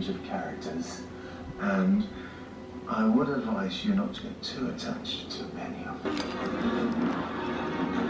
range of characters, and I would advise you not to get too attached to many of them.